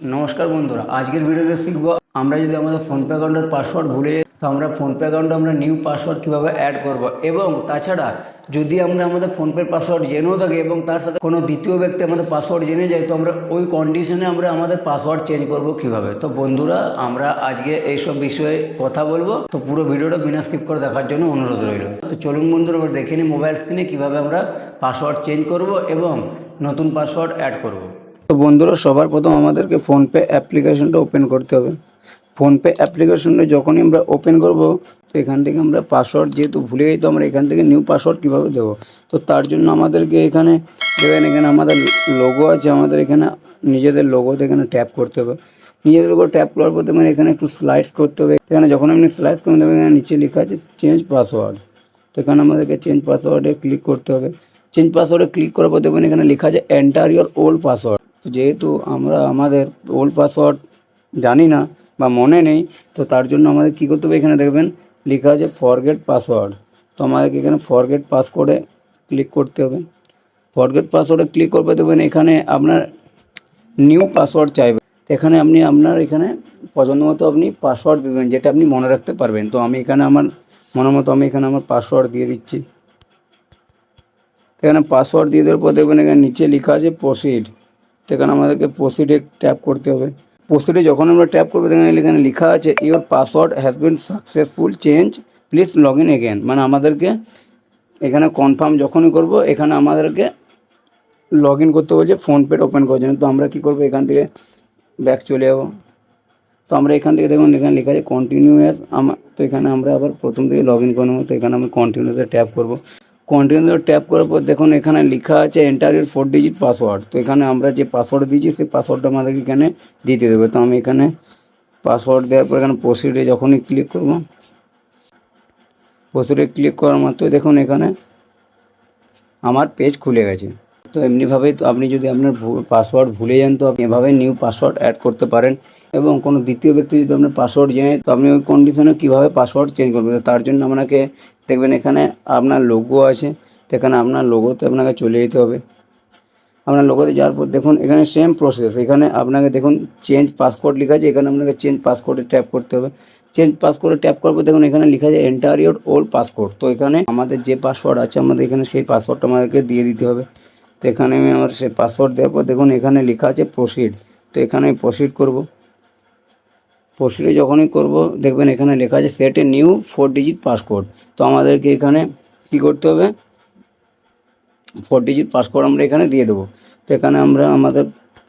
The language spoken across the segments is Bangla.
নমস্কার বন্ধুরা, আজকের ভিডিওতে শিখব আমরা যদি আমাদের ফোনপে অ্যাকাউন্টের পাসওয়ার্ড ভুলে তো আমরা ফোনপে অ্যাকাউন্টে আমরা নিউ পাসওয়ার্ড কীভাবে অ্যাড করব এবং তাছাড়া যদি আমরা আমাদের ফোনপের পাসওয়ার্ড জেনেও থাকি এবং তার সাথে কোনো দ্বিতীয় ব্যক্তি আমাদের পাসওয়ার্ড জেনে যায়, তো আমরা ওই কন্ডিশনে আমরা আমাদের পাসওয়ার্ড চেঞ্জ করব কীভাবে? তো বন্ধুরা, আমরা আজকে এইসব বিষয়ে কথা বলব। তো পুরো ভিডিওটা বিনা স্কিপ করে দেখার জন্য অনুরোধ রইল। তো চলুন বন্ধুরা দেখে নিই মোবাইল স্ক্রিনে কীভাবে আমরা পাসওয়ার্ড চেঞ্জ করব এবং নতুন পাসওয়ার্ড অ্যাড করব। তো বন্ধুরা, সবার প্রথম আমাদেরকে ফোনপে অ্যাপ্লিকেশনটা ওপেন করতে হবে। ফোনপে অ্যাপ্লিকেশনটা যখনই আমরা ওপেন করব, তো এখান থেকে আমরা পাসওয়ার্ড যেহেতু ভুলে যাই তো আমরা এখান থেকে নিউ পাসওয়ার্ড কীভাবে দেবো? তো তার জন্য আমাদেরকে এখানে দেখবেন এখানে আমাদের লোগো আছে, আমাদের এখানে নিজেদের লোগোতে এখানে ট্যাপ করতে হবে। নিজেদের উপর ট্যাপ করার পর দেখবেন এখানে একটু স্লাইডস করতে হবে। এখানে যখন আপনি স্লাইডস করবেন, দেখবেন এখানে নিচে লেখা আছে চেঞ্জ পাসওয়ার্ড তো এখানে আমাদেরকে চেঞ্জ পাসওয়ার্ডে ক্লিক করতে হবে। চেঞ্জ পাসওয়ার্ডে ক্লিক করার পর দেখবেন এখানে লেখা আছে এন্টার ইওর ওল্ড পাসওয়ার্ড তো যেহেতু আমরা আমাদের ওল্ড পাসওয়ার্ড জানি না বা মনে নেই, তো তার জন্য আমাদের কী করতে হবে এখানে দেখবেন, লেখা আছে ফরগেট পাসওয়ার্ড তো আমাদেরকে এখানে ফরগেট পাসকোডে ক্লিক করতে হবে। ফরগেট পাসওয়ার্ডে ক্লিক করবে দেখবেন এখানে আপনার নিউ পাসওয়ার্ড চাইবে। তো এখানে আপনি আপনার এখানে পছন্দ মতো আপনি পাসওয়ার্ড দেবেন, যেটা আপনি মনে রাখতে পারবেন। তো আমি এখানে আমার মনের মতো আমি এখানে আমার পাসওয়ার্ড দিয়ে দিচ্ছি। এখানে পাসওয়ার্ড দিয়ে দেওয়ার পর দেখবেন এখানে নিচে লেখা আছে প্রসিড তো এখানে আমাদেরকে প্রসিডে ট্যাপ করতে হবে। প্রসিডে যখন আমরা ট্যাপ করব দেখেন এখানে লেখা আছে your password has been successful change please log in again মানে আমাদেরকে এখানে কনফার্ম যখনই করব, এখানে আমাদেরকে লগ ইন করতে বলছে ফোনপেটা ওপেন করার জন্য। তো আমরা কী করব, এখান থেকে ব্যাক চলে যাব। তো আমরা এখান থেকে দেখুন, এখানে লেখা আছে কন্টিনিউ অ্যাজ আমার তো এখানে আমরা আবার প্রথম থেকে লগ ইন করে নেব। তো এখানে আমি কন্টিনিউতে ট্যাপ করব। কন্টিনিউতে ট্যাপ করার পর দেখুন এখানে লেখা আছে এন্টার এর ফোর ডিজিট পাসওয়ার্ড তো এখানে আমরা যে পাসওয়ার্ড দিয়েছি, সেই পাসওয়ার্ডটা আমাদেরকে এখানে দিতে দেবে। তো আমি এখানে পাসওয়ার্ড দেওয়ার পর এখানে প্রসিডে যখনই ক্লিক করব প্রসিডে ক্লিক করার মাত্রই দেখুন এখানে আমার পেজ খুলে গেছে। তো এমনিভাবেই তো আপনি যদি আপনার পাসওয়ার্ড ভুলে যান, তো আপনি এভাবে নিউ পাসওয়ার্ড অ্যাড করতে পারেন। এবং কোনো দ্বিতীয় ব্যক্তি যদি আপনার পাসওয়ার্ড জেনে, তো আপনি ওই কন্ডিশনে কীভাবে পাসওয়ার্ড চেঞ্জ করবেন? তার জন্য আপনাকে দেখবেন এখানে আপনার লোগো আছে, তো এখানে আপনার লোগোতে আপনাকে চলে যেতে হবে। আপনার লোগোতে যাওয়ার পর দেখুন, এখানে সেম প্রসেস এখানে আপনাকে দেখুন চেঞ্জ পাসওয়ার্ড লেখা আছে, এখানে আপনাকে চেঞ্জ পাসওয়ার্ডে ট্যাপ করতে হবে। চেঞ্জ পাসওয়ার্ডে ট্যাপ করার পর দেখুন, এখানে লেখা আছে এন্টার ইওর ওল্ড পাসওয়ার্ড তো এখানে আমাদের যে পাসওয়ার্ড আছে, আমাদের এখানে সেই পাসওয়ার্ডটা আমাদেরকে দিয়ে দিতে হবে। তো এখানে আমি আমার সেই পাসওয়ার্ড দেওয়ার পর দেখুন, এখানে লেখা আছে প্রসিড তো এখানে আমি প্রসিড করব। প্রসিডে যখনই করব, দেখবেন এখানে লেখা আছে set a new four digit passcode তো আমাদেরকে এখানে কী করতে হবে? ফোর ডিজিট পাসকোড আমরা এখানে দিয়ে দেবো। তো এখানে আমরা আমাদের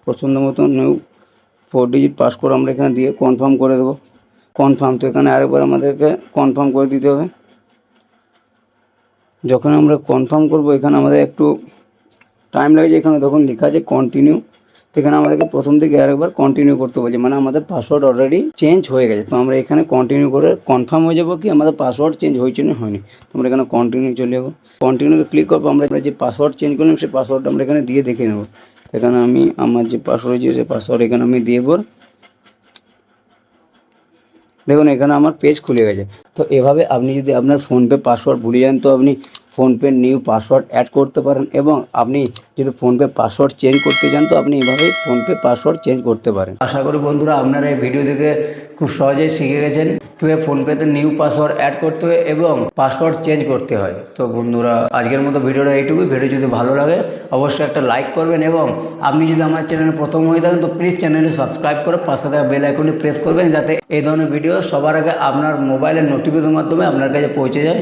পছন্দ মতো নিউ ফোর ডিজিট পাসকোড আমরা এখানে দিয়ে কনফার্ম করে দেবো। কনফার্ম তো এখানে আরেকবার আমাদেরকে কনফার্ম করে দিতে হবে। যখন আমরা কনফার্ম করব, এখানে আমাদের একটু টাইম লাগছে এখানে তখন লেখা আছে কন্টিনিউ তো এখানে আমাদেরকে প্রথম থেকে আরেকবার কন্টিনিউ করতে বলছে মানে আমাদের পাসওয়ার্ড অলরেডি চেঞ্জ হয়ে গেছে। তো আমরা এখানে কন্টিনিউ করে কনফার্ম হয়ে যাব কি আমাদের পাসওয়ার্ড চেঞ্জ হয়েছে না হয়নি। তো আমরা এখানে কন্টিনিউ চলে যাব। কন্টিনিউতে ক্লিক করব আমরা যে পাসওয়ার্ড চেঞ্জ করলাম, সেই পাসওয়ার্ডটা আমরা এখানে দিয়ে দেখে নেব। এখানে আমি আমার যে পাসওয়ার্ড যে সেই পাসওয়ার্ড এখানে আমি দিয়ে পর দেখুন, এখানে আমার পেজ খুলে গেছে। তো এভাবে আপনি যদি আপনার ফোনপে পাসওয়ার্ড ভুলে যান, তো আপনি ফোনপে নিউ পাসওয়ার্ড অ্যাড করতে পারেন এবং আপনি যদি ফোনপে পাসওয়ার্ড চেঞ্জ করতে চান, তো আপনি এভাবেই ফোনপে পাসওয়ার্ড চেঞ্জ করতে পারেন। আশা করি বন্ধুরা আপনারা এই ভিডিও থেকে খুব সহজেই শিখে গেছেন কীভাবে ফোনপেতে নিউ পাসওয়ার্ড অ্যাড করতে হয় এবং পাসওয়ার্ড চেঞ্জ করতে হয়। তো বন্ধুরা, আজকের মতো ভিডিওটা এইটুকুই। ভিডিও যদি ভালো লাগে, অবশ্যই একটা লাইক করবেন এবং আপনি যদি আমার চ্যানেলে প্রথম হয়ে থাকেন, তো প্লিজ চ্যানেলটি সাবস্ক্রাইব করে পাশে থাকা বেল আইকনটি প্রেস করবেন যাতে এই ধরনের ভিডিও সবার আগে আপনার মোবাইলের নোটিফিকেশন মাধ্যমে আপনার কাছে পৌঁছে যায়।